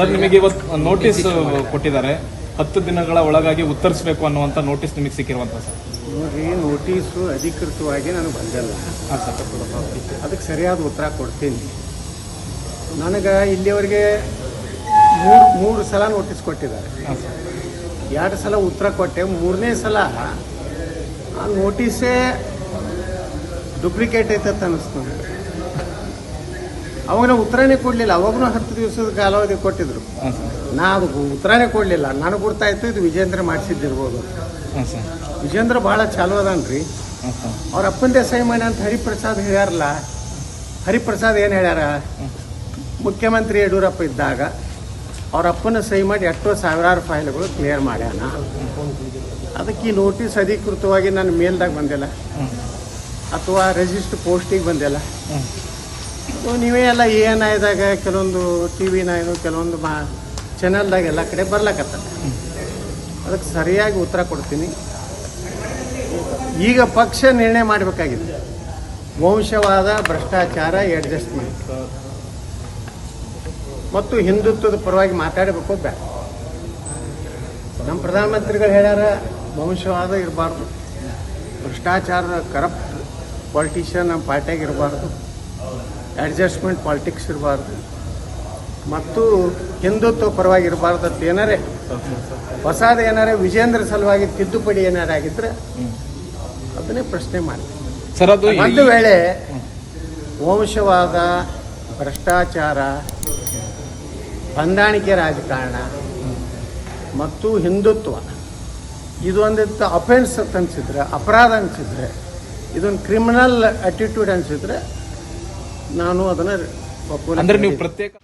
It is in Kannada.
ಸರ್ ನಿಮಗೆ ಇವತ್ತು ನೋಟಿಸ್ ಕೊಟ್ಟಿದ್ದಾರೆ. ಹತ್ತು ದಿನಗಳ ಒಳಗಾಗಿ ಉತ್ತರಿಸಬೇಕು ಅನ್ನುವಂಥ ನೋಟಿಸ್ ನಿಮಗೆ ಸಿಕ್ಕಿರುವಂತ ಸರ್. ನೋಡ್ರಿ ನೋಟಿಸು ಅಧಿಕೃತವಾಗಿ ನನಗೆ ಬಂದಿಲ್ಲ. ಅದಕ್ಕೆ ಸರಿಯಾದ ಉತ್ತರ ಕೊಡ್ತೀನಿ. ನನಗೆ ಇಲ್ಲಿವರೆಗೆ ಮೂರು ಮೂರು ಸಲ ನೋಟಿಸ್ ಕೊಟ್ಟಿದ್ದಾರೆ. ಹಾಂ ಸರ್. ಎರಡು ಸಲ ಉತ್ತರ ಕೊಟ್ಟೆ ಮೂರನೇ ಸಲ ಆ ನೋಟಿಸೇ ಡುಪ್ಲಿಕೇಟ್ ಅಂತ ಅನ್ನಿಸ್ತು ನನಗೆ ನಾವು ಉತ್ತರನೇ ಕೊಡಲಿಲ್ಲ. ಅವಾಗೂ ಹತ್ತು ದಿವಸದ ಕಾಲಾವಧಿ ಕೊಟ್ಟಿದ್ರು. ನಾ ಅದು ಉತ್ತರನೇ ಕೊಡಲಿಲ್ಲ. ನನಗೆ ಗೊತ್ತಾಯ್ತು ಇದು ವಿಜೇಂದ್ರ ಮಾಡಿಸಿದ್ದಿರ್ಬೋದು. ವಿಜೇಂದ್ರ ಭಾಳ ಚಾಲು ಅದಾನ್ರಿ. ಅವ್ರ ಅಪ್ಪಂದೇ ಸಹಿ ಮಾಡಿ ಅಂತ ಹರಿಪ್ರಸಾದ್ ಹೇಳ್ಯಾರಲ್ಲ ಹರಿಪ್ರಸಾದ್ ಏನು ಹೇಳ್ಯಾರ? ಮುಖ್ಯಮಂತ್ರಿ ಯಡಿಯೂರಪ್ಪ ಇದ್ದಾಗ ಅವ್ರ ಅಪ್ಪನ ಸಹಿ ಮಾಡಿ ಎಷ್ಟೋ ಸಾವಿರಾರು ಫೈಲ್ಗಳು ಕ್ಲಿಯರ್ ಮಾಡ್ಯಾನ. ಅದಕ್ಕೆ ಈ ನೋಟಿಸ್ ಅಧಿಕೃತವಾಗಿ ನನ್ನ ಮೇಲ್ದಾಗ ಬಂದಿಲ್ಲ. ಅಥವಾ ರಿಜಿಸ್ಟರ್ ಪೋಸ್ಟಿಗೆ ಬಂದಿಲ್ಲ. ನೀವೇ ಎಲ್ಲ ಎ ಎನ್ ಐದಾಗ ಕೆಲವೊಂದು ಟಿ ವಿ ನೈನು ಕೆಲವೊಂದು ಮಾ ಚಾನಲ್ದಾಗ ಎಲ್ಲ ಕಡೆ ಬರ್ಲಕತ್ತ ಅದಕ್ಕೆ ಸರಿಯಾಗಿ ಉತ್ತರ ಕೊಡ್ತೀನಿ. ಈಗ ಪಕ್ಷ ನಿರ್ಣಯ ಮಾಡಬೇಕಾಗಿದೆ. ವಂಶವಾದ, ಭ್ರಷ್ಟಾಚಾರ ಅಡ್ಜಸ್ಟ್ಮೆಂಟ್ ಮತ್ತು ಹಿಂದುತ್ವದ ಪರವಾಗಿ ಮಾತಾಡಬೇಕು ಬೇಡ. ನಮ್ಮ ಪ್ರಧಾನಮಂತ್ರಿಗಳು ಹೇಳ್ಯಾರ, ವಂಶವಾದ ಇರಬಾರ್ದು. ಭ್ರಷ್ಟಾಚಾರದ ಕರಪ್ಟ್ ಪಾಲಿಟಿಷಿಯನ್ ನಮ್ಮ ಪಾರ್ಟಿಯಾಗ ಇರಬಾರ್ದು. ಅಡ್ಜಸ್ಟ್ಮೆಂಟ್ ಪಾಲಿಟಿಕ್ಸ್ ಇರಬಾರ್ದು. ಮತ್ತು ಹಿಂದುತ್ವ ಪರವಾಗಿ ಇರಬಾರ್ದು ಅಂತ ಏನಾರೇ ಹೊಸಾದ ಏನಾರೇ ವಿಜೇಂದ್ರ ಸಲುವಾಗಿ ತಿದ್ದುಪಡಿ ಏನಾರ ಆಗಿದ್ರೆ ಅದನ್ನೇ ಪ್ರಶ್ನೆ ಮಾಡಿ. ಸರ್ ಅದು ಒಂದು ವೇಳೆ ವಂಶವಾದ ಭ್ರಷ್ಟಾಚಾರ ಹೊಂದಾಣಿಕೆ ರಾಜಕಾರಣ ಮತ್ತು ಹಿಂದುತ್ವ ಇದೊಂದಿತ್ತು ಅಫೆನ್ಸ್ ಅಂತ ಅನ್ಸಿದ್ರೆ ಅಪರಾಧ ಅನಿಸಿದ್ರೆ ಇದೊಂದು ಕ್ರಿಮಿನಲ್ ಅಟಿಟ್ಯೂಡ್ ಅನ್ಸಿದ್ರೆ ನಾನು ಅದನ್ನು. ಅಂದ್ರೆ ನೀವು ಪ್ರತ್ಯೇಕ